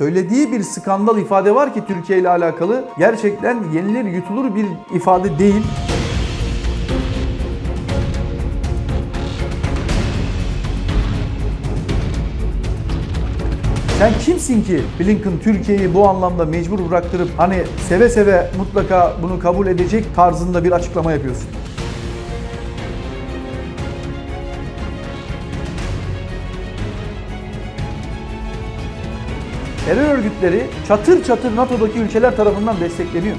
söylediği bir skandal ifade var ki Türkiye ile alakalı gerçekten yenilir yutulur bir ifade değil. Sen kimsin ki Blinken Türkiye'yi bu anlamda mecbur bıraktırıp hani seve seve mutlaka bunu kabul edecek tarzında bir açıklama yapıyorsun? Terör örgütleri çatır çatır NATO'daki ülkeler tarafından destekleniyor.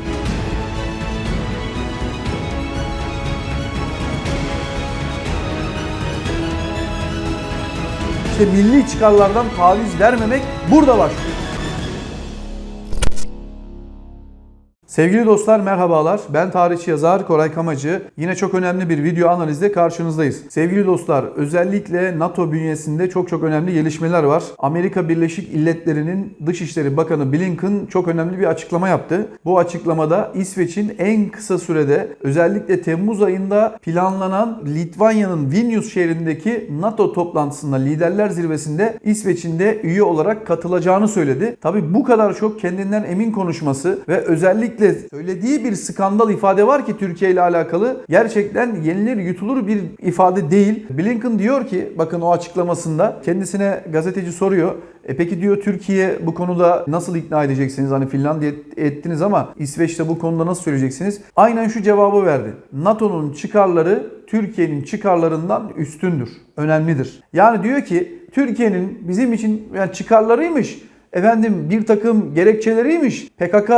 İşte milli çıkarlardan taviz vermemek burada başlıyor. Sevgili dostlar merhabalar. Ben tarihçi yazar Koray Kamacı. Yine çok önemli bir video analizde karşınızdayız. Sevgili dostlar özellikle NATO bünyesinde çok çok önemli gelişmeler var. Amerika Birleşik İlleri'nin Dışişleri Bakanı Blinken çok önemli bir açıklama yaptı. Bu açıklamada İsveç'in en kısa sürede özellikle Temmuz ayında planlanan Litvanya'nın Vilnius şehrindeki NATO toplantısında liderler zirvesinde İsveç'in de üye olarak katılacağını söyledi. Tabi bu kadar çok kendinden emin konuşması ve özellikle söylediği bir skandal ifade var ki Türkiye ile alakalı gerçekten yenilir yutulur bir ifade değil. Blinken diyor ki bakın o açıklamasında kendisine gazeteci soruyor. E peki diyor Türkiye bu konuda nasıl ikna edeceksiniz? Hani Finlandiya ettiniz ama İsveç'te bu konuda nasıl söyleyeceksiniz? Aynen şu cevabı verdi. NATO'nun çıkarları Türkiye'nin çıkarlarından üstündür, önemlidir. Yani diyor ki Türkiye'nin bizim için yani çıkarlarıymış efendim bir takım gerekçeleriymiş. PKK,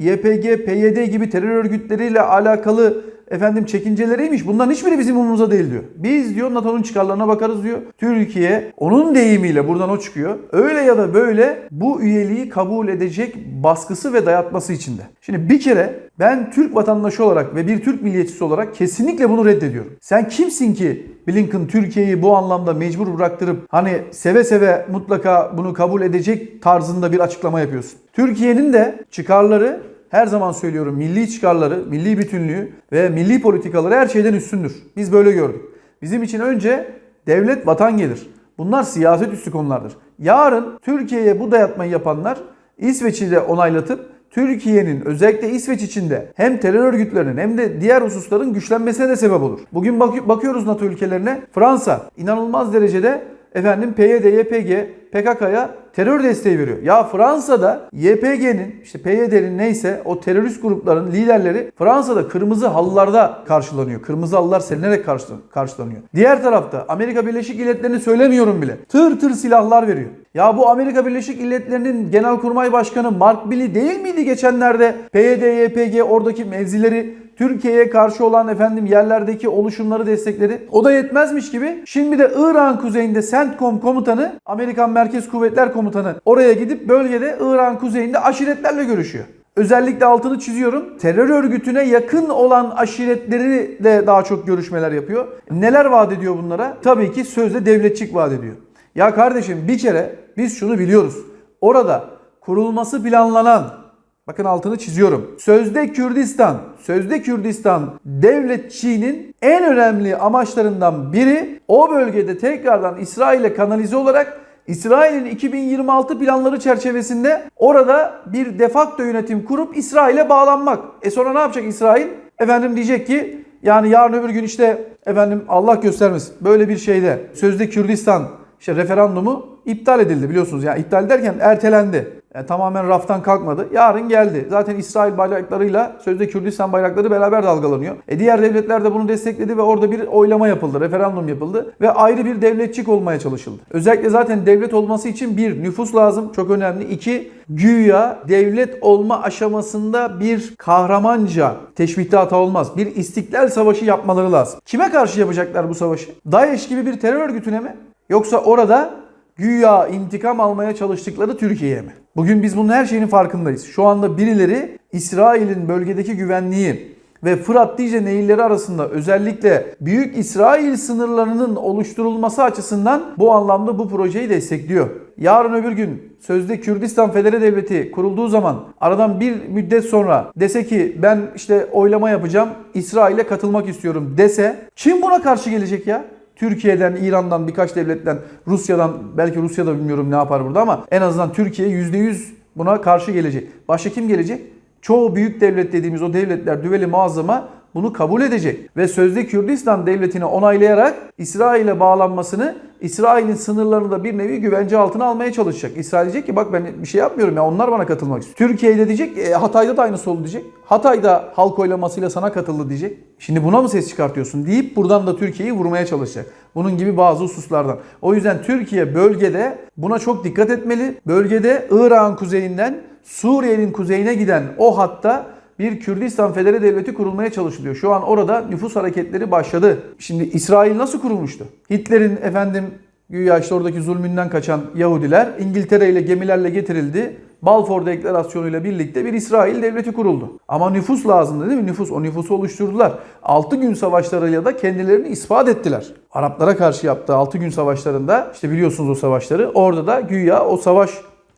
YPG, PYD gibi terör örgütleriyle alakalı efendim çekinceleriymiş. Bunların hiçbiri bizim umurumuzda değil diyor. Biz diyor NATO'nun çıkarlarına bakarız diyor. Türkiye onun deyimiyle buradan o çıkıyor. Öyle ya da böyle bu üyeliği kabul edecek baskısı ve dayatması içinde. Şimdi bir kere ben Türk vatandaşı olarak ve bir Türk milliyetçisi olarak kesinlikle bunu reddediyorum. Sen kimsin ki Blinken Türkiye'yi bu anlamda mecbur bıraktırıp hani seve seve mutlaka bunu kabul edecek tarzında bir açıklama yapıyorsun. Türkiye'nin de çıkarları her zaman söylüyorum milli çıkarları, milli bütünlüğü ve milli politikaları her şeyden üstündür. Biz böyle gördük. Bizim için önce devlet vatan gelir. Bunlar siyaset üstü konulardır. Yarın Türkiye'ye bu dayatmayı yapanlar İsveç'i de onaylatıp Türkiye'nin özellikle İsveç içinde hem terör örgütlerinin hem de diğer hususların güçlenmesine de sebep olur. Bugün bak- bakıyoruz NATO ülkelerine Fransa inanılmaz derecede efendim PYD, YPG, PKK'ya terör desteği veriyor. Ya Fransa'da YPG'nin işte PYD'nin neyse o terörist grupların liderleri Fransa'da kırmızı halılarda karşılanıyor. Kırmızı halılar serilerek karşı- karşılanıyor. Diğer tarafta Amerika Birleşik Devletleri'ni söylemiyorum bile. Tır tır silahlar veriyor. Ya bu Amerika Birleşik Devletleri'nin Genelkurmay Başkanı Mark Milley değil miydi geçenlerde PYD, YPG oradaki mevzileri Türkiye'ye karşı olan efendim yerlerdeki oluşumları destekledi. O da yetmezmiş gibi şimdi de İran kuzeyinde CENTCOM komutanı Amerikan Merkez Kuvvetler Komutanı oraya gidip bölgede İran kuzeyinde aşiretlerle görüşüyor. Özellikle altını çiziyorum. Terör örgütüne yakın olan aşiretleri de daha çok görüşmeler yapıyor. Neler vaat ediyor bunlara? Tabii ki sözde devletçik vaat ediyor. Ya kardeşim bir kere biz şunu biliyoruz. Orada kurulması planlanan Bakın altını çiziyorum. Sözde Kürdistan, sözde Kürdistan devletçiğinin en önemli amaçlarından biri o bölgede tekrardan İsrail'e kanalize olarak İsrail'in 2026 planları çerçevesinde orada bir defakto yönetim kurup İsrail'e bağlanmak. E sonra ne yapacak İsrail? Efendim diyecek ki yani yarın öbür gün işte efendim Allah göstermesin böyle bir şeyde sözde Kürdistan işte referandumu iptal edildi biliyorsunuz. Yani iptal derken ertelendi. Yani tamamen raftan kalkmadı. Yarın geldi. Zaten İsrail bayraklarıyla sözde Kürdistan bayrakları beraber dalgalanıyor. E diğer devletler de bunu destekledi ve orada bir oylama yapıldı, referandum yapıldı ve ayrı bir devletçik olmaya çalışıldı. Özellikle zaten devlet olması için bir nüfus lazım, çok önemli. İki güya devlet olma aşamasında bir kahramanca teşbihte hata olmaz. Bir istiklal savaşı yapmaları lazım. Kime karşı yapacaklar bu savaşı? DAEŞ gibi bir terör örgütüne mi? Yoksa orada güya intikam almaya çalıştıkları Türkiye'ye mi? Bugün biz bunun her şeyinin farkındayız. Şu anda birileri İsrail'in bölgedeki güvenliği ve Fırat Dicle nehirleri arasında özellikle Büyük İsrail sınırlarının oluşturulması açısından bu anlamda bu projeyi destekliyor. Yarın öbür gün sözde Kürdistan Federe Devleti kurulduğu zaman aradan bir müddet sonra dese ki ben işte oylama yapacağım İsrail'e katılmak istiyorum dese kim buna karşı gelecek ya? Türkiye'den, İran'dan, birkaç devletten, Rusya'dan, belki Rusya'da bilmiyorum ne yapar burada ama en azından Türkiye %100 buna karşı gelecek. Başka kim gelecek? Çoğu büyük devlet dediğimiz o devletler düveli muazzama bunu kabul edecek. Ve sözde Kürdistan devletini onaylayarak İsrail'e bağlanmasını, İsrail'in sınırlarını da bir nevi güvence altına almaya çalışacak. İsrail diyecek ki bak ben bir şey yapmıyorum ya onlar bana katılmak istiyor. Türkiye'de diyecek e, Hatay'da da aynısı oldu diyecek. Hatay'da halk oylamasıyla sana katıldı diyecek. Şimdi buna mı ses çıkartıyorsun deyip buradan da Türkiye'yi vurmaya çalışacak. Bunun gibi bazı hususlardan. O yüzden Türkiye bölgede buna çok dikkat etmeli. Bölgede Irak'ın kuzeyinden Suriye'nin kuzeyine giden o hatta bir Kürdistan Federe Devleti kurulmaya çalışılıyor. Şu an orada nüfus hareketleri başladı. Şimdi İsrail nasıl kurulmuştu? Hitler'in efendim güya işte oradaki zulmünden kaçan Yahudiler İngiltere ile gemilerle getirildi. Balfour Deklarasyonu ile birlikte bir İsrail devleti kuruldu. Ama nüfus lazımdı değil mi? Nüfus. O nüfusu oluşturdular. 6 gün savaşlarıyla da kendilerini ispat ettiler. Araplara karşı yaptığı 6 gün savaşlarında işte biliyorsunuz o savaşları. Orada da güya o savaş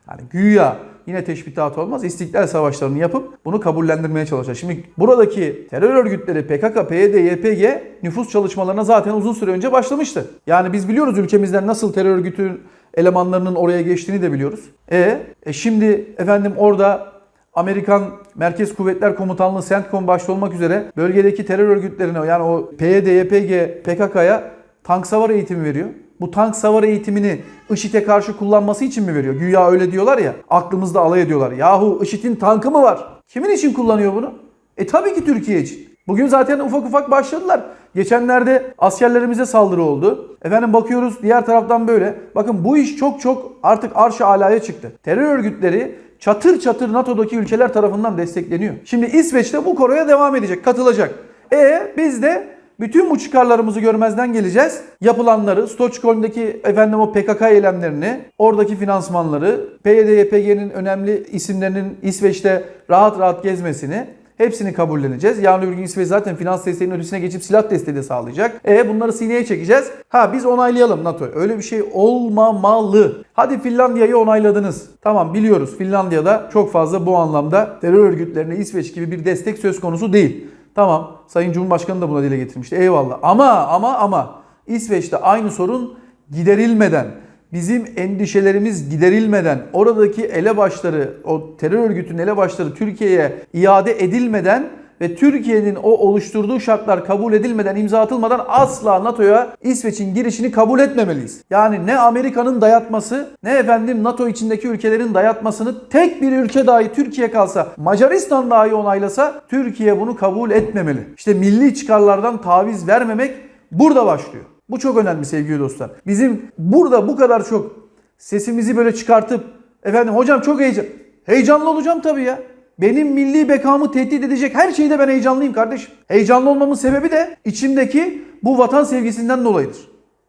yani güya yine teşbihat olmaz. İstiklal savaşlarını yapıp bunu kabullendirmeye çalışacak. Şimdi buradaki terör örgütleri PKK, PYD, YPG nüfus çalışmalarına zaten uzun süre önce başlamıştı. Yani biz biliyoruz ülkemizden nasıl terör örgütü elemanlarının oraya geçtiğini de biliyoruz. E, e şimdi efendim orada Amerikan Merkez Kuvvetler Komutanlığı CENTCOM başta olmak üzere bölgedeki terör örgütlerine yani o PYD, YPG, PKK'ya tank savar eğitimi veriyor. Bu tank savar eğitimini IŞİD'e karşı kullanması için mi veriyor? Güya öyle diyorlar ya. Aklımızda alay ediyorlar. Yahu IŞİD'in tankı mı var? Kimin için kullanıyor bunu? E tabii ki Türkiye için. Bugün zaten ufak ufak başladılar. Geçenlerde askerlerimize saldırı oldu. Efendim bakıyoruz diğer taraftan böyle. Bakın bu iş çok çok artık arş-ı alaya çıktı. Terör örgütleri çatır çatır NATO'daki ülkeler tarafından destekleniyor. Şimdi İsveç'te bu koroya devam edecek, katılacak. E biz de bütün bu çıkarlarımızı görmezden geleceğiz. Yapılanları, Stockholm'daki efendim o PKK eylemlerini, oradaki finansmanları, PYD-YPG'nin önemli isimlerinin İsveç'te rahat rahat gezmesini hepsini kabulleneceğiz. Yarın öbür gün İsveç zaten finans desteğinin ötesine geçip silah desteği de sağlayacak. E bunları sineye çekeceğiz. Ha biz onaylayalım NATO. Öyle bir şey olmamalı. Hadi Finlandiya'yı onayladınız. Tamam biliyoruz Finlandiya'da çok fazla bu anlamda terör örgütlerine İsveç gibi bir destek söz konusu değil. Tamam Sayın Cumhurbaşkanı da buna dile getirmişti. Eyvallah. Ama ama ama İsveç'te aynı sorun giderilmeden, bizim endişelerimiz giderilmeden, oradaki elebaşları, o terör örgütünün elebaşları Türkiye'ye iade edilmeden ve Türkiye'nin o oluşturduğu şartlar kabul edilmeden, imza atılmadan asla NATO'ya İsveç'in girişini kabul etmemeliyiz. Yani ne Amerika'nın dayatması, ne efendim NATO içindeki ülkelerin dayatmasını tek bir ülke dahi Türkiye kalsa, Macaristan dahi onaylasa Türkiye bunu kabul etmemeli. İşte milli çıkarlardan taviz vermemek burada başlıyor. Bu çok önemli sevgili dostlar. Bizim burada bu kadar çok sesimizi böyle çıkartıp efendim hocam çok heyecan. Heyecanlı olacağım tabii ya. Benim milli bekamı tehdit edecek her şeyde ben heyecanlıyım kardeşim. Heyecanlı olmamın sebebi de içimdeki bu vatan sevgisinden dolayıdır.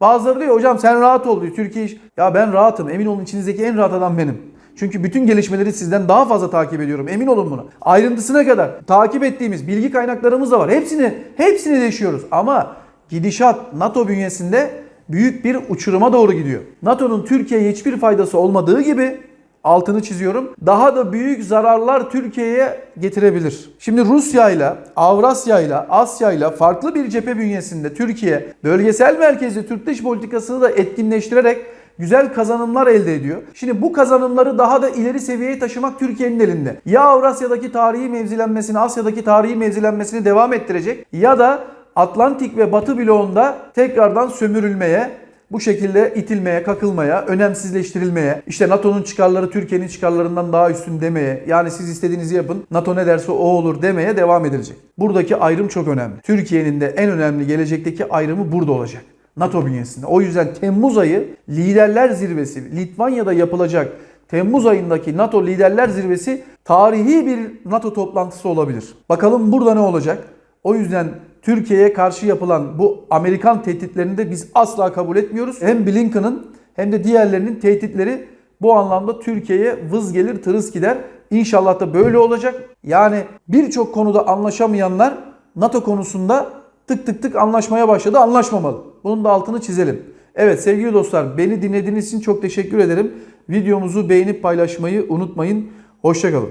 Bazıları diyor hocam sen rahat ol diyor. Türkiye iş. Ya ben rahatım. Emin olun içinizdeki en rahat adam benim. Çünkü bütün gelişmeleri sizden daha fazla takip ediyorum. Emin olun buna. Ayrıntısına kadar takip ettiğimiz bilgi kaynaklarımız da var. Hepsini hepsini deşiyoruz. Ama gidişat NATO bünyesinde büyük bir uçuruma doğru gidiyor. NATO'nun Türkiye'ye hiçbir faydası olmadığı gibi altını çiziyorum. Daha da büyük zararlar Türkiye'ye getirebilir. Şimdi Rusya ile, Avrasya ile, Asya ile farklı bir cephe bünyesinde Türkiye bölgesel merkezli Türk dış politikasını da etkinleştirerek güzel kazanımlar elde ediyor. Şimdi bu kazanımları daha da ileri seviyeye taşımak Türkiye'nin elinde. Ya Avrasya'daki tarihi mevzilenmesini, Asya'daki tarihi mevzilenmesini devam ettirecek ya da Atlantik ve Batı bloğunda tekrardan sömürülmeye, bu şekilde itilmeye, kakılmaya, önemsizleştirilmeye, işte NATO'nun çıkarları Türkiye'nin çıkarlarından daha üstün demeye, yani siz istediğinizi yapın, NATO ne derse o olur demeye devam edilecek. Buradaki ayrım çok önemli. Türkiye'nin de en önemli gelecekteki ayrımı burada olacak. NATO bünyesinde. O yüzden Temmuz ayı liderler zirvesi, Litvanya'da yapılacak Temmuz ayındaki NATO liderler zirvesi tarihi bir NATO toplantısı olabilir. Bakalım burada ne olacak? O yüzden Türkiye'ye karşı yapılan bu Amerikan tehditlerini de biz asla kabul etmiyoruz. Hem Blinken'ın hem de diğerlerinin tehditleri bu anlamda Türkiye'ye vız gelir tırıs gider. İnşallah da böyle olacak. Yani birçok konuda anlaşamayanlar NATO konusunda tık tık tık anlaşmaya başladı. Anlaşmamalı. Bunun da altını çizelim. Evet sevgili dostlar beni dinlediğiniz için çok teşekkür ederim. Videomuzu beğenip paylaşmayı unutmayın. Hoşçakalın.